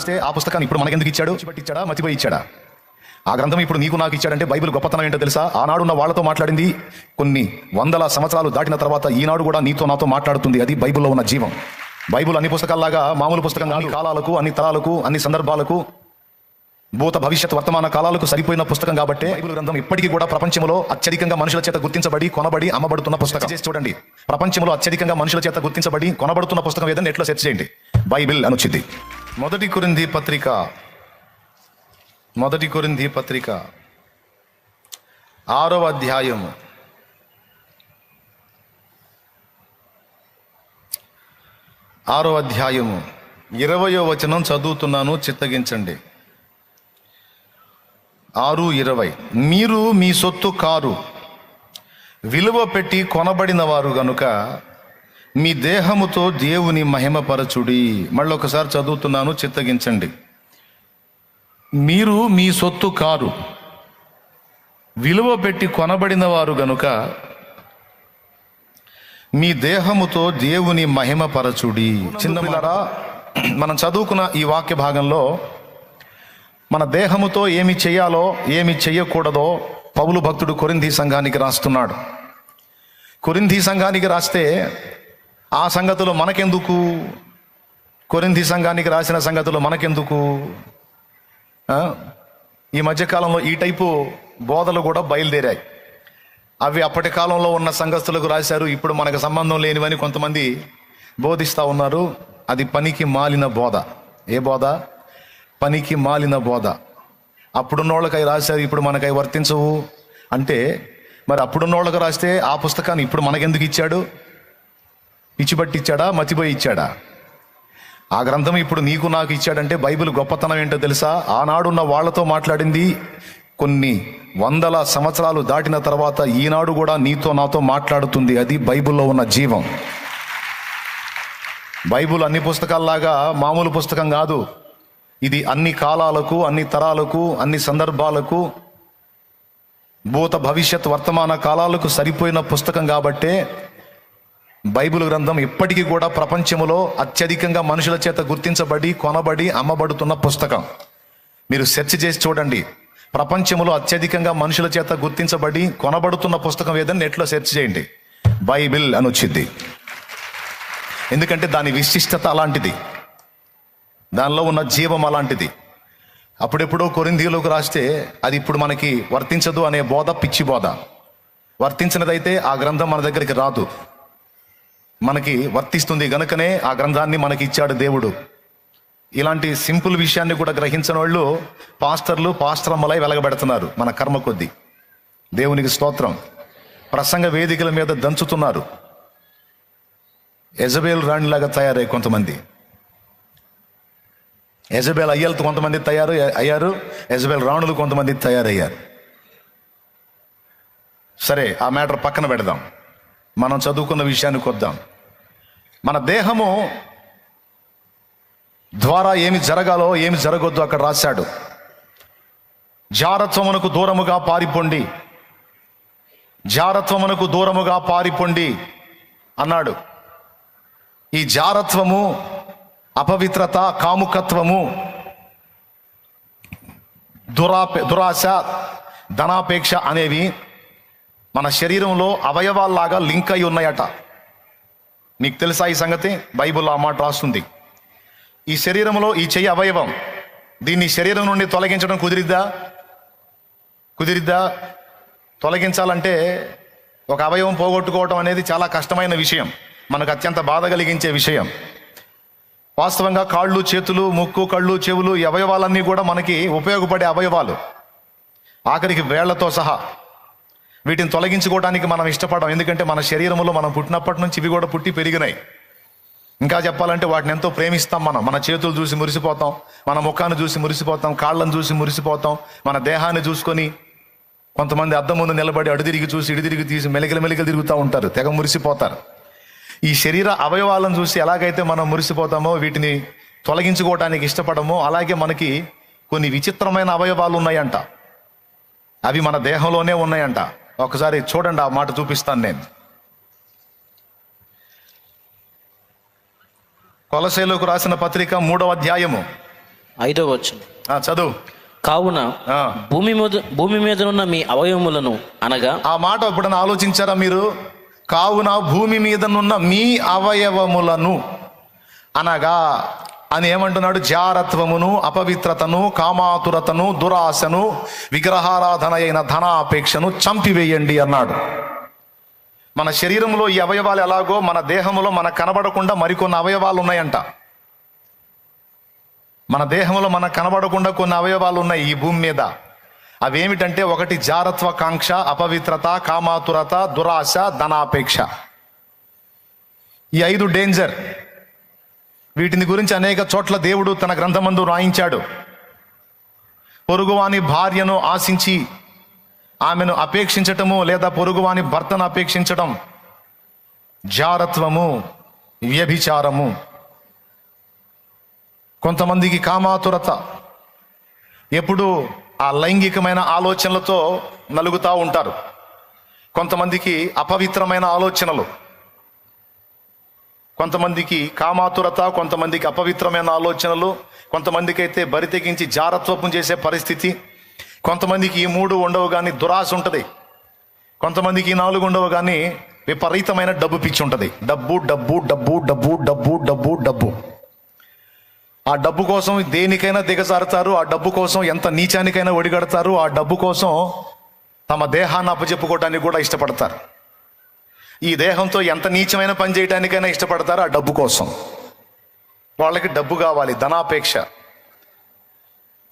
రాస్తే ఆ పుస్తకాన్ని ఇప్పుడు మనకెందుకు ఇచ్చాడు? ఇచ్చాడా? మతిపోయి ఇచ్చాడా? ఆ గ్రంథం ఇప్పుడు నీకు నాకు ఇచ్చాడంటే బైబిల్ గొప్పతనం ఏంటో తెలుసా? ఆనాడున్న వాళ్ళతో మాట్లాడింది. కొన్ని వందల సంవత్సరాలు దాటిన తర్వాత ఈనాడు కూడా నీతో నాతో మాట్లాడుతుంది. అది బైబిల్లో ఉన్న జీవం. బైబిల్ అన్ని పుస్తకాల్లాగా మామూలు పుస్తకం అన్ని కాలాలకు అన్ని తరాలకు అన్ని సందర్భాలకు భూత భవిష్యత్ వర్తమాన కాలాలకు సరిపోయిన పుస్తకం కాబట్టి బైబిల్ గ్రంథం ఇప్పటికీ కూడా ప్రపంచంలో అత్యధికంగా మనుషుల చేత గుర్తించబడి కొనబడి అమ్మబడుతున్న పుస్తకం. చేసి చూడండి. ప్రపంచంలో అత్యధికంగా మనుషుల చేత గుర్తించబడి కొనబడుతున్న పుస్తకం ఏదైనా నెట్లో సెర్చ్ చేయండి. బైబిల్ అని వచ్చింది. మొదటి కొరింది పత్రిక. మొదటి కొరింది పత్రిక. ఆరవ అధ్యాయము. ఆరో అధ్యాయము. ఇరవయో వచనం చదువుతున్నాను చిత్తగించండి. ఆరు ఇరవై. మీరు మీ సొత్తు కారు. విలువ పెట్టి కొనబడిన వారు గనుక మీ దేహముతో దేవుని మహిమపరచుడి. మళ్ళీ ఒకసారి చదువుతున్నాను చిత్తగించండి. మీరు మీ సొత్తు కారు. విలువ పెట్టి కొనబడిన వారు గనుక మీ దేహముతో దేవుని మహిమపరచుడి. చిన్నపిల్లరా మనం చదువుకున్న ఈ వాక్య భాగంలో మన దేహముతో ఏమి చేయాలో ఏమి చేయకూడదో పౌలు భక్తుడు కొరింథీ సంఘానికి రాస్తున్నాడు. కొరింథీ సంఘానికి రాస్తే ఆ సంగతులు మనకెందుకు? కొరింది సంఘానికి రాసిన సంగతులు మనకెందుకు? ఈ మధ్యకాలంలో ఈ టైపు బోధలు కూడా బయలుదేరాయి. అవి అప్పటి కాలంలో ఉన్న సంఘస్థులకు రాశారు ఇప్పుడు మనకు సంబంధం లేనివని కొంతమంది బోధిస్తూ ఉన్నారు. అది పనికి మాలిన బోధ. ఏ బోధ? పనికి మాలిన బోధ. అప్పుడున్నోళ్ళకై రాశారు ఇప్పుడు మనకై వర్తించవు. అంటే మరి అప్పుడున్నోళ్ళకి రాస్తే ఆ పుస్తకాన్ని ఇప్పుడు మనకెందుకు ఇచ్చాడు? ఇచ్చిపట్టిచ్చాడా మతిపోయి ఇచ్చాడా? ఆ గ్రంథం ఇప్పుడు నీకు నాకు ఇచ్చాడంటే బైబిల్ గొప్పతనం ఏంటో తెలుసా? ఆనాడున్న వాళ్ళతో మాట్లాడింది కొన్ని వందల సంవత్సరాలు దాటిన తర్వాత ఈనాడు కూడా నీతో నాతో మాట్లాడుతుంది. అది బైబిల్లో ఉన్న జీవం. బైబిల్ అన్ని పుస్తకాల్లాగా మామూలు పుస్తకం కాదు. ఇది అన్ని కాలాలకు అన్ని తరాలకు అన్ని సందర్భాలకు భూత భవిష్యత్ వర్తమాన కాలాలకు సరిపోయిన పుస్తకం కాబట్టే బైబిల్ గ్రంథం ఇప్పటికీ కూడా ప్రపంచంలో అత్యధికంగా మనుషుల చేత గుర్తించబడి కొనబడి అమ్మబడుతున్న పుస్తకం. మీరు సెర్చ్ చేసి చూడండి. ప్రపంచంలో అత్యధికంగా మనుషుల చేత గుర్తించబడి కొనబడుతున్న పుస్తకం ఏదని నెట్లో సెర్చ్ చేయండి. బైబిల్ అని వచ్చింది. ఎందుకంటే దాని విశిష్టత అలాంటిది. దానిలో ఉన్న జీవం అలాంటిది. అప్పుడెప్పుడో కొరిందీలోకి రాస్తే అది ఇప్పుడు మనకి వర్తించదు అనే బోధ పిచ్చి బోధ. వర్తించినదైతే ఆ గ్రంథం మన దగ్గరికి రాదు. మనకి వర్తిస్తుంది గనుకనే ఆ గ్రంథాన్ని మనకి ఇచ్చాడు దేవుడు. ఇలాంటి సింపుల్ విషయాన్ని కూడా గ్రహించిన వాళ్ళు పాస్టర్లు పాస్టరమ్మలై వెలగబెడుతున్నారు మన కర్మ కొద్దీ. దేవునికి స్తోత్రం. ప్రసంగ వేదికల మీద దంచుతున్నారు. ఎజబేల్ రాణిలాగా తయారై కొంతమంది. ఎజబేల్ అయ్యలతో కొంతమంది తయారు అయ్యారు. ఎజబేల్ రాణులు కొంతమంది తయారయ్యారు. సరే ఆ మ్యాటర్ పక్కన పెడదాం. మనం చదువుకున్న విషయానికి వద్దాం. మన దేహము ద్వారా ఏమి జరగాలో ఏమి జరగొద్దు అక్కడ రాశాడు. జారత్వమునకు దూరముగా పారిపోండి. జారత్వమునకు దూరముగా పారిపోండి అన్నాడు. ఈ జారత్వము అపవిత్రత కాముకత్వము దురాపే దురాశ ధనాపేక్ష అనేవి మన శరీరంలో అవయవాల్లాగా లింక్ అయి ఉన్నాయట. నీకు తెలుసా ఈ సంగతి? బైబిల్లో ఆ మాట రాస్తుంది. ఈ శరీరంలో ఈ చెయ్యి అవయవం దీన్ని శరీరం నుండి తొలగించడం కుదిరిద్దా? కుదిరిద్దా? తొలగించాలంటే ఒక అవయవం పోగొట్టుకోవడం అనేది చాలా కష్టమైన విషయం. మనకు అత్యంత బాధ కలిగించే విషయం. వాస్తవంగా కాళ్ళు చేతులు ముక్కు కళ్ళు చెవులు ఈ అవయవాలన్నీ కూడా మనకి ఉపయోగపడే అవయవాలు. ఆఖరికి వేళ్ళతో సహా వీటిని తొలగించుకోవడానికి మనం ఇష్టపడం ఎందుకంటే మన శరీరంలో మనం పుట్టినప్పటి నుంచి ఇవి కూడా పుట్టి పెరిగినాయి. ఇంకా చెప్పాలంటే వాటిని ఎంతో ప్రేమిస్తాం మనం. మన చేతులు చూసి మురిసిపోతాం మన ముఖాన్ని చూసి మురిసిపోతాం కాళ్ళను చూసి మురిసిపోతాం మన దేహాన్ని చూసుకొని కొంతమంది అద్దం ముందు నిలబడి అడుదిరిగి చూసి ఇడిదిరిగి తీసి మెలికలు మెలికలు తిరుగుతూ ఉంటారు. తెగ మురిసిపోతారు. ఈ శరీర అవయవాలను చూసి ఎలాగైతే మనం మురిసిపోతామో వీటిని తొలగించుకోవడానికి ఇష్టపడమో అలాగే మనకి కొన్ని విచిత్రమైన అవయవాలు ఉన్నాయంట. అవి మన దేహంలోనే ఉన్నాయంట. ఒకసారి చూడండి ఆ మాట చూపిస్తాను నేను. కొలసేలకు రాసిన పత్రిక మూడవ అధ్యాయము. ఐదో వచనం. ఆ, చదువు. కావున. భూమి మీద భూమి మీద ఉన్న మీ అవయవములను అనగా ఆ మాట ఎప్పుడైనా ఆలోచించారా మీరు? కావున భూమి మీదనున్న మీ అవయవములను అనగా అని ఏమంటున్నాడు? జారత్వమును అపవిత్రతను కామాతురతను దురాశను విగ్రహారాధన అయిన ధనాపేక్షను చంపివేయండి అన్నాడు. మన శరీరంలో ఈ అవయవాలు ఎలాగో మన దేహంలో మనకు కనబడకుండా మరికొన్ని అవయవాలు ఉన్నాయంట. మన దేహంలో మనకు కనబడకుండా కొన్ని అవయవాలు ఉన్నాయి ఈ భూమి మీద. అవేమిటంటే ఒకటి జారత్వ కాంక్ష అపవిత్రత కామాతురత దురాశ ధనాపేక్ష. ఈ ఐదు డేంజర్. వీటిని గురించి అనేక చోట్ల దేవుడు తన గ్రంథమందు రాయించాడు. పొరుగువాని భార్యను ఆశించి ఆమెను అపేక్షించటము లేదా పొరుగువాని భర్తను అపేక్షించటం జారత్వము వ్యభిచారము. కొంతమందికి కామాతురత ఎప్పుడు ఆ లైంగికమైన ఆలోచనలతో నలుగుతూ ఉంటారు. కొంతమందికి అపవిత్రమైన ఆలోచనలు. కొంతమందికి కామాతురత కొంతమందికి అపవిత్రమైన ఆలోచనలు కొంతమందికి అయితే బరి తెగించి జారత్వపం చేసే పరిస్థితి. కొంతమందికి ఈ మూడు ఉండవు కానీ దురాశ ఉంటుంది. కొంతమందికి ఈ నాలుగు ఉండవు కానీ విపరీతమైన డబ్బు పిచ్చి ఉంటుంది. డబ్బు డబ్బు డబ్బు డబ్బు డబ్బు డబ్బు డబ్బు. ఆ డబ్బు కోసం దేనికైనా దిగజారుతారు ఆ డబ్బు కోసం ఎంత నీచానికైనా ఒడిగడతారు ఆ డబ్బు కోసం తమ దేహాన్ని అప్పచెప్పుకోవడానికి కూడా ఇష్టపడతారు. ఈ దేహంతో ఎంత నీచమైన పని చేయడానికైనా ఇష్టపడతారో ఆ డబ్బు కోసం. వాళ్ళకి డబ్బు కావాలి ధనాపేక్ష.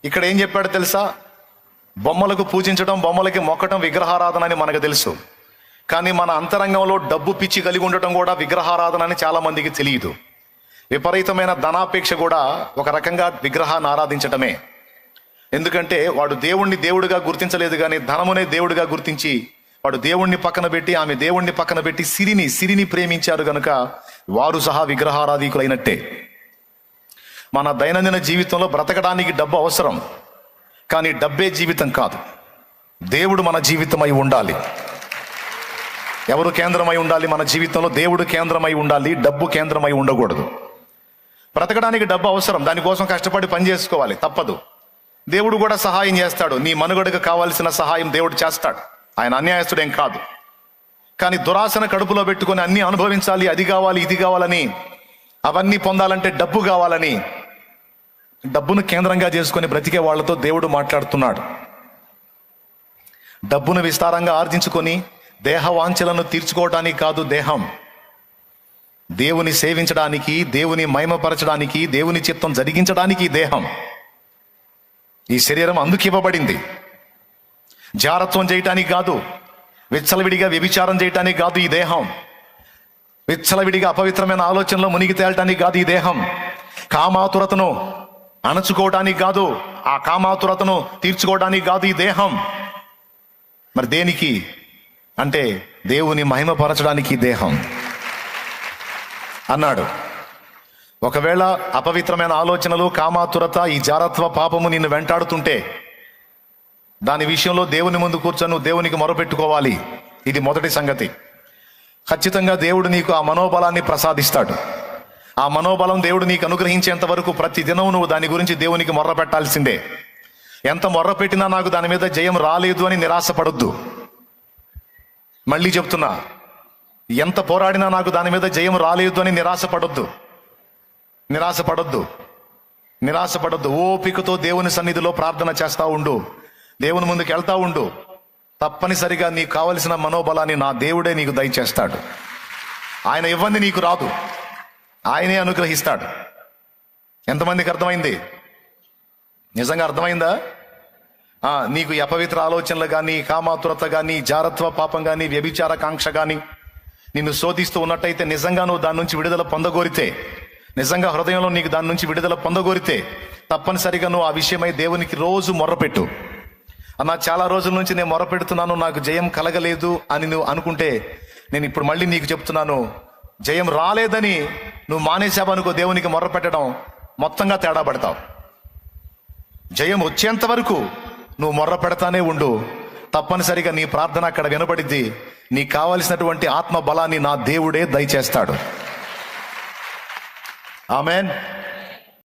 ఇక్కడ ఏం చెప్పాడు తెలుసా? బొమ్మలకు పూజించడం బొమ్మలకి మొక్కటం విగ్రహారాధన అని మనకు తెలుసు. కానీ మన అంతరంగంలో డబ్బు పిచ్చి కలిగి ఉండటం కూడా విగ్రహారాధన అని చాలా మందికి తెలియదు. విపరీతమైన ధనాపేక్ష కూడా ఒక రకంగా విగ్రహాన్ని ఆరాధించటమే. ఎందుకంటే వాడు దేవుణ్ణి దేవుడిగా గుర్తించలేదు కానీ ధనమునే దేవుడిగా గుర్తించి వాడు దేవుణ్ణి పక్కన పెట్టి ఆమె దేవుణ్ణి పక్కన పెట్టి సిరిని సిరిని ప్రేమించారు గనుక వారు సహా విగ్రహారాధికులైనట్టే. మన దైనందిన జీవితంలో బ్రతకడానికి డబ్బు అవసరం కానీ డబ్బే జీవితం కాదు. దేవుడు మన జీవితమై ఉండాలి. ఎవరు కేంద్రమై ఉండాలి మన జీవితంలో? దేవుడు కేంద్రమై ఉండాలి డబ్బు కేంద్రమై ఉండకూడదు. బ్రతకడానికి డబ్బు అవసరం దానికోసం కష్టపడి పని చేసుకోవాలి తప్పదు. దేవుడు కూడా సహాయం చేస్తాడు నీ మనుగడకు కావాల్సిన సహాయం దేవుడు చేస్తాడు. ఆయన అన్యాయస్తుడేం కాదు. కానీ దురాశన కడుపులో పెట్టుకొని అన్ని అనుభవించాలి అది కావాలి ఇది కావాలని అవన్నీ పొందాలంటే డబ్బు కావాలని డబ్బును కేంద్రంగా చేసుకొని బ్రతికే వాళ్ళతో దేవుడు మాట్లాడుతున్నాడు. డబ్బును విస్తారంగా ఆర్జించుకొని దేహవాంఛలను తీర్చుకోవటానికి తీర్చుకోవడానికి కాదు దేహం. దేవుని సేవించడానికి దేవుని మహిమపరచడానికి దేవుని చిత్తం జరిగించడానికి దేహం. ఈ శరీరం అందుకు ఇవ్వబడింది జారత్వం చేయటానికి కాదు విచ్చలవిడిగా వ్యభిచారం చేయటానికి కాదు ఈ దేహం. విచ్చలవిడిగా అపవిత్రమైన ఆలోచనలో మునిగి తేలటానికి కాదు ఈ దేహం. కామాతురతను అణచుకోవడానికి కాదు ఆ కామాతురతను తీర్చుకోవడానికి కాదు ఈ దేహం. మరి దేనికి? అంటే దేవుని మహిమపరచడానికి దేహం. అన్నాడు. ఒకవేళ అపవిత్రమైన ఆలోచనలు కామాతురత ఈ జారత్వ పాపము నిన్ను వెంటాడుతుంటే దాని విషయంలో దేవుని ముందు కూర్చొని దేవునికి మొరపెట్టుకోవాలి. ఇది మొదటి సంగతి. ఖచ్చితంగా దేవుడు నీకు ఆ మనోబలాన్ని ప్రసాదిస్తాడు. ఆ మనోబలం దేవుడు నీకు అనుగ్రహించేంత వరకు ప్రతి దినం నువ్వు దాని గురించి దేవునికి మొర్ర పెట్టాల్సిందే. ఎంత మొర్ర పెట్టినా నాకు దాని మీద జయం రాలేదు అని నిరాశపడొద్దు. మళ్ళీ చెప్తున్నా ఎంత పోరాడినా నాకు దాని మీద జయం రాలేదు అని నిరాశపడొద్దు. నిరాశపడొద్దు. నిరాశపడొద్దు. ఓపికతో దేవుని సన్నిధిలో ప్రార్థన చేస్తా ఉండు. దేవుని ముందుకు వెళ్తా ఉండు. తప్పనిసరిగా నీకు కావలసిన మనోబలాన్ని నా దేవుడే నీకు దయచేస్తాడు. ఆయన ఇవ్వంది నీకు రాదు. ఆయనే అనుగ్రహిస్తాడు. ఎంతమందికి అర్థమైంది? నిజంగా అర్థమైందా? నీకు అపవిత్ర ఆలోచనలు కానీ కామాతురత కానీ జారత్వ పాపం కానీ వ్యభిచార కాంక్ష కానీ నిన్ను శోధిస్తూ ఉన్నట్టయితే నిజంగా నువ్వు దాని నుంచి విడుదల పొందగోరితే నిజంగా హృదయంలో నీకు దాని నుంచి విడుదల పొందగోరితే తప్పనిసరిగా నువ్వు ఆ విషయమై దేవునికి రోజు మొర్రపెట్టు. అన్న చాలా రోజుల నుంచి నేను మొరపెడుతున్నాను నాకు జయం కలగలేదు అని నువ్వు అనుకుంటే నేను ఇప్పుడు మళ్ళీ నీకు చెప్తున్నాను జయం రాలేదని నువ్వు మానేశావనుకో దేవునికి మొరపెట్టడం మొత్తంగా తేడా పడతావు. జయం వచ్చేంత వరకు నువ్వు మొర్ర పెడతానే ఉండు. తప్పనిసరిగా నీ ప్రార్థన అక్కడ వినబడిద్ది. నీకు కావలసినటువంటి ఆత్మ బలాన్ని నా దేవుడే దయచేస్తాడు. ఆమెన్.